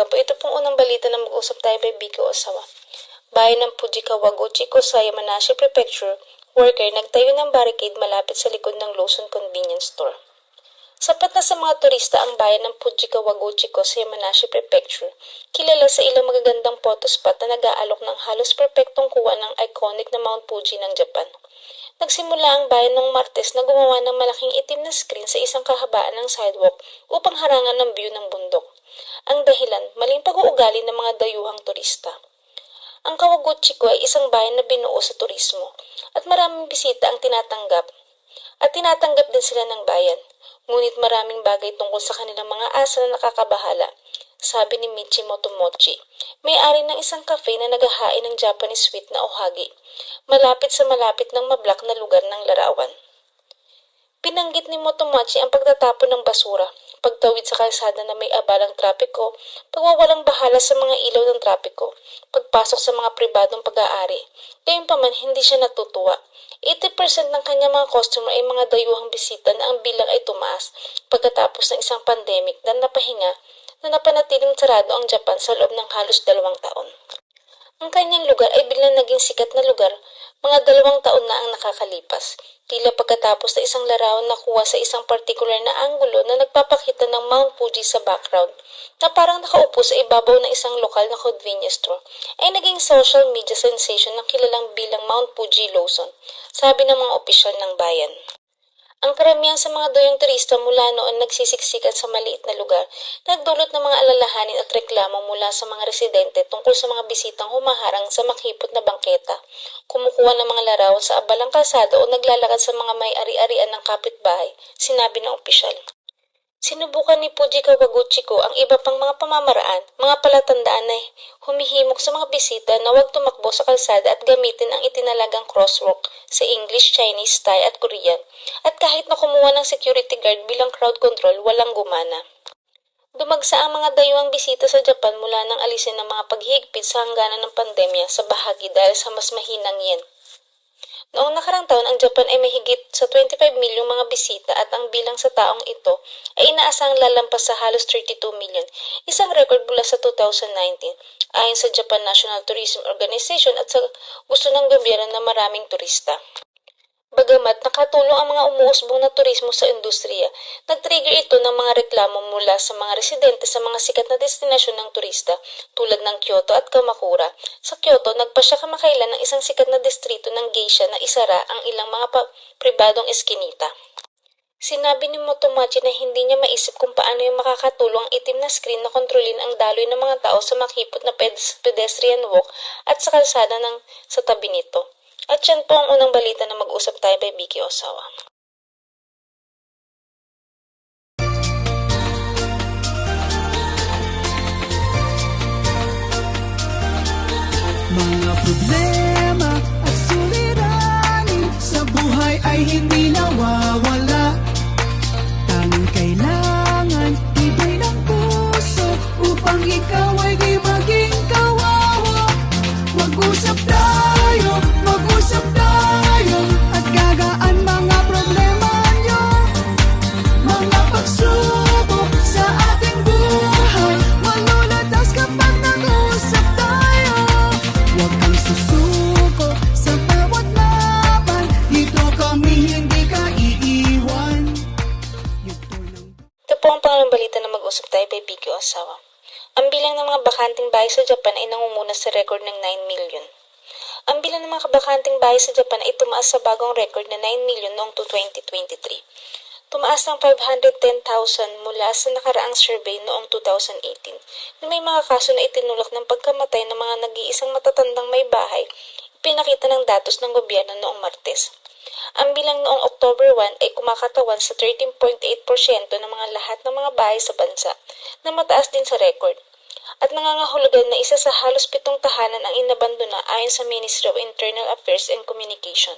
umaga po. Ito pong unang balita na mag-usap tayo by Biko Osawa. Bayan ng Fujikawa Gochiko sa Yamanashi Prefecture, worker nagtayo ng barricade malapit sa likod ng Lawson Convenience Store. Sapat na sa mga turista ang bayan ng Fujikawa Gochiko sa Yamanashi Prefecture, kilala sa ilang magagandang photo spot na nag-aalok ng halos perpektong kuha ng iconic na Mount Fuji ng Japan. Nagsimula ang bayan ng Martes na gumawa ng malaking itim na screen sa isang kahabaan ng sidewalk upang harangan ng view ng bundok. Ang dahilan, maling pag-uugali ng mga dayuhang turista. Ang Kawaguchiko ay isang bayan na binuo sa turismo at maraming bisita ang tinatanggap. At tinatanggap din sila ng bayan. Ngunit maraming bagay tungkol sa kanilang mga asa na nakakabahala, sabi ni Michi Motomochi, may-ari ng isang cafe na naghahain ng Japanese sweet na ohagi, malapit sa malapit ng mablak na lugar ng larawan. Pinanggit ni Motomachi ang pagtatapon ng basura, pagtawid sa kalsada na may abalang trapiko, pagwawalang bahala sa mga ilaw ng trapiko, pagpasok sa mga pribadong pag-aari. Gayunpaman, hindi siya natutuwa. 80% ng kanyang mga customer ay mga dayuhang bisita na ang bilang ay tumaas pagkatapos ng isang pandemic na napahinga na napanatiling sarado ang Japan sa loob ng halos dalawang taon. Ang kanyang lugar ay biglang naging sikat na lugar mga dalawang taon na ang nakakalipas, tila pagkatapos na isang larawan na kuha sa isang partikular na anggulo na nagpapakita ng Mount Fuji sa background, na parang nakaupo sa ibabaw ng isang lokal na convenience store, ay naging social media sensation ng kilalang bilang Mount Fuji Lawson, sabi ng mga opisyal ng bayan. Ang karamihan sa mga doyong turista mula noon nagsisiksikan sa maliit na lugar, nagdulot ng mga alalahanin at reklamo mula sa mga residente tungkol sa mga bisitang humaharang sa makipot na bangketa, kumukuha ng mga larawan sa abalang kalsada o naglalakad sa mga may ari-arian ng kapitbahay, sinabi ng opisyal. Sinubukan ni Puji Kawaguchiko ang iba pang mga pamamaraan, mga palatandaan na humihimok sa mga bisita na huwag tumakbo sa kalsada at gamitin ang itinalagang crosswalk sa English, Chinese, Thai at Korean. At kahit na kumuha ng security guard bilang crowd control, walang gumana. Dumagsa ang mga dayuhang bisita sa Japan mula nang alisin ng mga paghigpit sa hangganan ng pandemya sa bahagi dahil sa mas mahinang yen. Noong nakarang taon, ang Japan ay may higit sa 25 milyong mga bisita at ang bilang sa taong ito ay inaasang lalampas sa halos 32 milyon, isang record mula sa 2019, ayon sa Japan National Tourism Organization at sa gusto ng gobyerno na maraming turista. Bagamat nakatulong ang mga umuusbong na turismo sa industriya, nag-trigger ito ng mga reklamo mula sa mga residente sa mga sikat na destinasyon ng turista tulad ng Kyoto at Kamakura. Sa Kyoto, nagpasya kamakailan ng isang sikat na distrito ng geisha na isara ang ilang mga pribadong eskinita. Sinabi ni Motomachi na hindi niya maisip kung paano yung makakatulong ang itim na screen na kontrolin ang daloy ng mga tao sa makipot na pedestrian walk at sa kalsada ng sa tabi nito. At yan po ang unang balita na mag-usap tayo by Vicky Osawa. Mga problema at suliranin sa buhay ay hindi nawawala by Vicky Osawa. Ang bilang ng mga bakanting bahay sa Japan ay nangunguna sa record ng 9 million. Ang bilang ng mga bakanting bahay sa Japan ay tumaas sa bagong record na 9 million noong 2023. Tumaas ng 510,000 mula sa nakaraang survey noong 2018 na may mga kaso na itinulak ng pagkamatay ng mga nag-iisang matatandang may bahay, pinakita ng datos ng gobyerno noong Martes. Ang bilang noong October 1 ay kumakatawan sa 13.8% ng mga lahat ng mga bahay sa bansa, na mataas din sa record. At nangangahulugan na isa sa halos pitong tahanan ang inabandona ayon sa Ministry of Internal Affairs and Communication.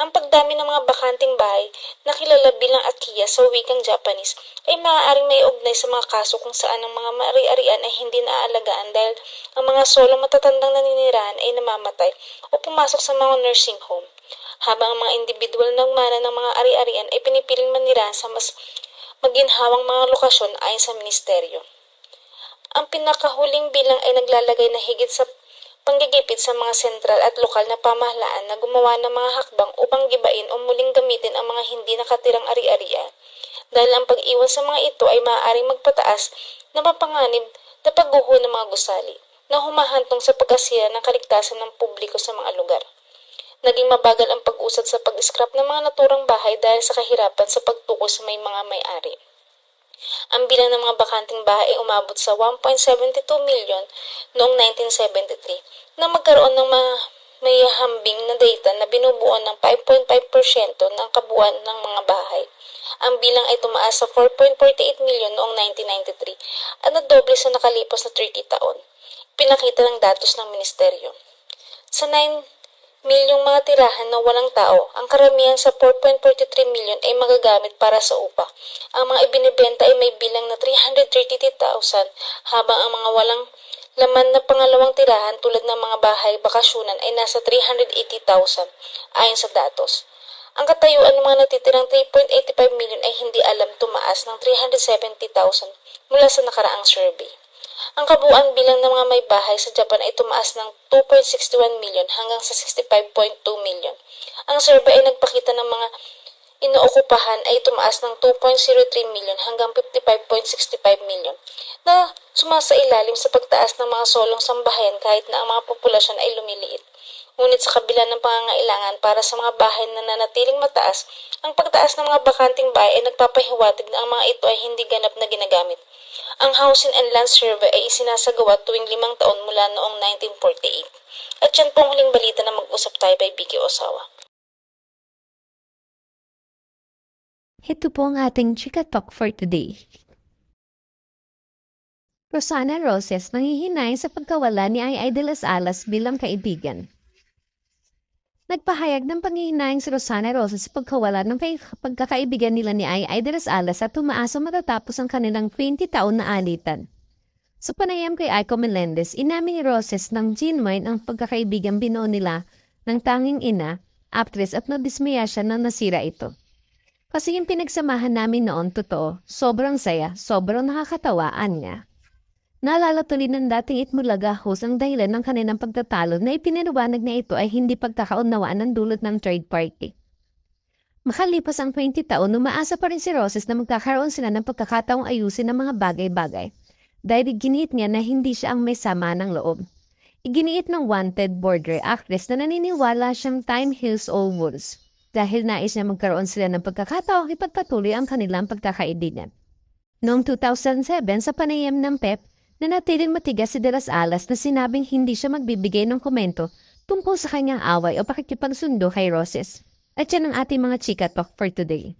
Ang pagdami ng mga bakanting bahay na kilala bilang akiya sa wikang Japanese ay maaaring may ugnay sa mga kaso kung saan ang mga mari-arian ay hindi naaalagaan dahil ang mga solo matatandang naninirahan ay namamatay o pumasok sa mga nursing home habang ang mga individual na mana ng mga ari-arian ay pinipiling manirahan sa mas maginhawang mga lokasyon ayon sa ministeryo. Ang pinakahuling bilang ay naglalagay na higit sa panggigipit sa mga sentral at lokal na pamahalaan na gumawa ng mga hakbang upang gibain o muling gamitin ang mga hindi nakatirang ari-arian. Dahil ang pag-iwan sa mga ito ay maaaring magpataas na mapanganib na pagguho ng mga gusali na humahantong sa pagkasira ng kaligtasan ng publiko sa mga lugar. Naging mabagal ang pag-usad sa pag-scrap ng mga naturang bahay dahil sa kahirapan sa pagtukoy sa may mga may-ari. Ang bilang ng mga bakanting bahay ay umabot sa 1.72 milyon noong 1973 na magkaroon ng mga may hambing na data na binubuo ng 5.5% ng kabuuan ng mga bahay. Ang bilang ay tumaas sa 4.48 milyon noong 1993 at nadoble sa nakalipas na 30 taon. Pinakita ng datos ng ministeryo. Sa 9 milyong mga tirahan na walang tao, ang karamihan sa 4.43 milyon ay magagamit para sa upa. Ang mga ibinibenta ay may bilang na 332,000 habang ang mga walang laman na pangalawang tirahan tulad ng mga bahay bakasyonan ay nasa 380,000 ayon sa datos. Ang katayuan ng mga natitirang 3.85 milyon ay hindi alam tumaas ng 370,000 mula sa nakaraang survey. Ang kabuuan bilang ng mga may bahay sa Japan ay tumaas ng 2.61 milyon hanggang sa 65.2 milyon. Ang survey ay nagpakita ng mga inookupahan ay tumaas ng 2.03 milyon hanggang 55.65 milyon na sumasailalim sa pagtaas ng mga solong sambahayan kahit na ang mga populasyon ay lumiliit. Ngunit sa kabila ng pangangailangan para sa mga bahay na nanatiling mataas, ang pagtaas ng mga bakanting bahay ay nagpapahiwatig na ang mga ito ay hindi ganap na ginagamit. Ang Housing and Land Survey ay isinasagawa tuwing limang taon mula noong 1948. At yan pong huling balita na mag-usap tayo by Vicky Osawa. Ito po ang ating Chika Talk for today. Rosana Roses nanghihinay sa pagkawala ni Ay Ay Alas bilang kaibigan. Nagpahayag ng panghihinayang si Rosana Roses sa pagkawala ng pagkakaibigan nila ni Ay Ay de las Alas at tumaas ang matatapos ang kanilang 20 taon na alitan. Sa panayam kay Aiko Melendez, inamin ni Roses ng genuine ang pagkakaibigan binuo nila ng tanging ina, actress at nadismaya siya na nasira ito. Kasi yung pinagsamahan namin noon, totoo, sobrang saya, sobrang nakakatawaan niya. Naalala tuloy ng dating Itmulaga host ang dahilan ng kanilang pagtatalo na ipinaliwanag na ito ay hindi pagkakaunawaan ng dulot ng third party. Makalipas ang 20 taon, umaasa pa rin si Roses na magkakaroon sila ng pagkakataong ayusin ng mga bagay-bagay. Dahil giniit niya na hindi siya ang may sama ng loob. Iginiit ng wanted border actress na naniniwala siyang time heals all wounds dahil nais niya magkaroon sila ng pagkakataong ipagpatuloy ang kanilang pagkakaibigan. Noong 2007 sa panayam ng PEP, nanatiling matigas si De Las Alas na sinabing hindi siya magbibigay ng komento tungkol sa kanyang away o pakikipagsundo kay Roses. At yan ang ating mga chika talk for today.